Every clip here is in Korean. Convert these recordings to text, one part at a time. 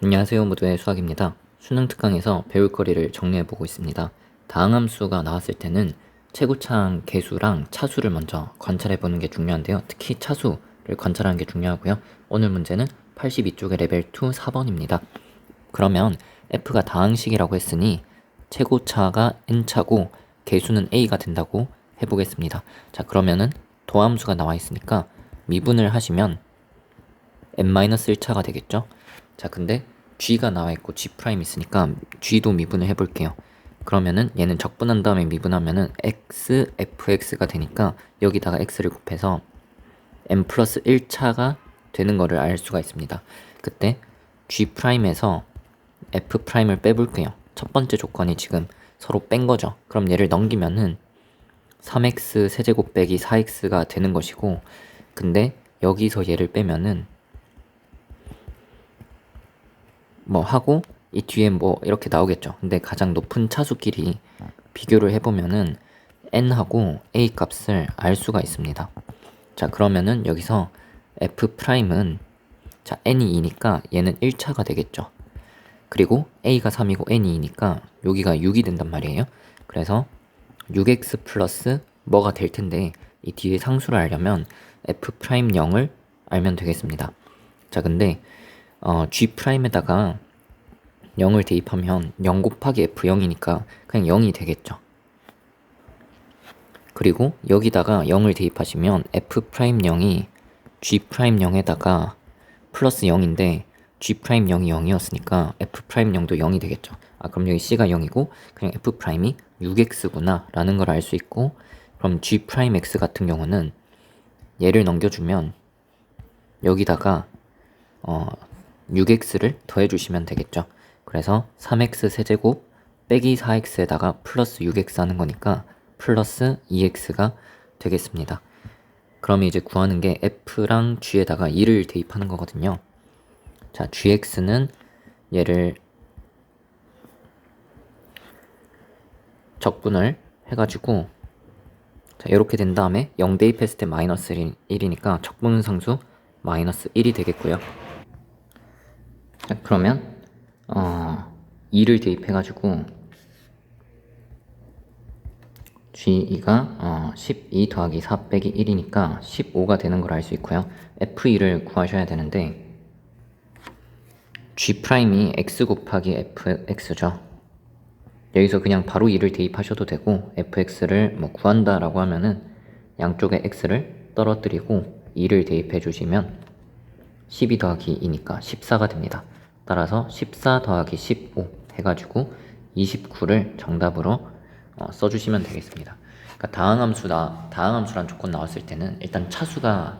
안녕하세요 모두의 수학입니다. 수능 특강에서 배울 거리를 정리해 보고 있습니다. 다항함수가 나왔을 때는 최고차항 개수랑 차수를 먼저 관찰해 보는 게 중요한데요. 특히 차수를 관찰하는 게 중요하고요. 오늘 문제는 82쪽의 레벨 2 4번입니다. 그러면 f가 다항식이라고 했으니 최고차가 n차고 개수는 a가 된다고 해보겠습니다. 자 그러면은 도함수가 나와 있으니까 미분을 하시면 n-1차가 되겠죠? 자, 근데 g가 나와 있고 g 프라임 있으니까 g도 미분을 해볼게요. 그러면은 얘는 적분한 다음에 미분하면은 x fx가 되니까 여기다가 x를 곱해서 n 플러스 1차가 되는 거를 알 수가 있습니다. 그때 g 프라임에서 f 프라임을 빼볼게요. 첫 번째 조건이 지금 서로 뺀 거죠. 그럼 얘를 넘기면은 3x 세제곱 빼기 4x가 되는 것이고 근데 여기서 얘를 빼면은 뭐 하고 이 뒤에 뭐 이렇게 나오겠죠. 근데 가장 높은 차수끼리 비교를 해보면은 n하고 a 값을 알 수가 있습니다. 자 그러면은 여기서 f 프라임은 자 n이 2니까 얘는 1차가 되겠죠. 그리고 a가 3이고 n이 2니까 여기가 6이 된단 말이에요. 그래서 6x 플러스 뭐가 될 텐데 이 뒤에 상수를 알려면 f 프라임 0을 알면 되겠습니다. 자 근데 어, g 프라임에다가 0을 대입하면 0 곱하기 f0이니까 그냥 0이 되겠죠. 그리고 여기다가 0을 대입하시면 f 프라임 0이 g 프라임 0에다가 플러스 0인데 g 프라임 0이 0이었으니까 f 프라임 0도 0이 되겠죠. 아 그럼 여기 c가 0이고 그냥 f 프라임이 6x구나 라는 걸 알 수 있고 그럼 g 프라임 x 같은 경우는 얘를 넘겨주면 여기다가 어 6x를 더해주시면 되겠죠. 그래서 3x 세제곱 빼기 4x에다가 플러스 6x 하는 거니까 플러스 2x가 되겠습니다. 그럼 이제 구하는 게 f랑 g에다가 2를 대입하는 거거든요. 자, gx는 얘를 적분을 해가지고 자, 이렇게 된 다음에 0 대입했을 때 마이너스 1이니까 적분상수 마이너스 1이 되겠고요. 자, 그러면 어, 2를 대입해가지고 G2가 어, 12 더하기 4 빼기 1이니까 15가 되는 걸 알 수 있고요. F2를 구하셔야 되는데 G 프라임이 x 곱하기 fx죠. 여기서 그냥 바로 2를 대입하셔도 되고 fx를 뭐 구한다 라고 하면은 양쪽에 x를 떨어뜨리고 2를 대입해 주시면 12 더하기 2니까 14가 됩니다. 따라서 14 더하기 15 해가지고 29를 정답으로 어, 써주시면 되겠습니다. 그러니까 다항함수다, 다항함수란 조건 나왔을 때는 일단 차수가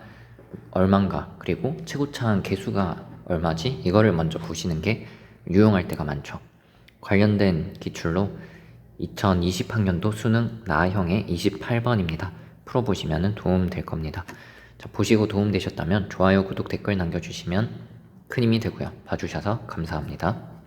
얼만가 그리고 최고차항 개수가 얼마지 이거를 먼저 보시는 게 유용할 때가 많죠. 관련된 기출로 2020학년도 수능 나형의 28번입니다. 풀어보시면 도움 될 겁니다. 자, 보시고 도움 되셨다면 좋아요, 구독, 댓글 남겨주시면 큰 힘이 되고요. 봐주셔서 감사합니다.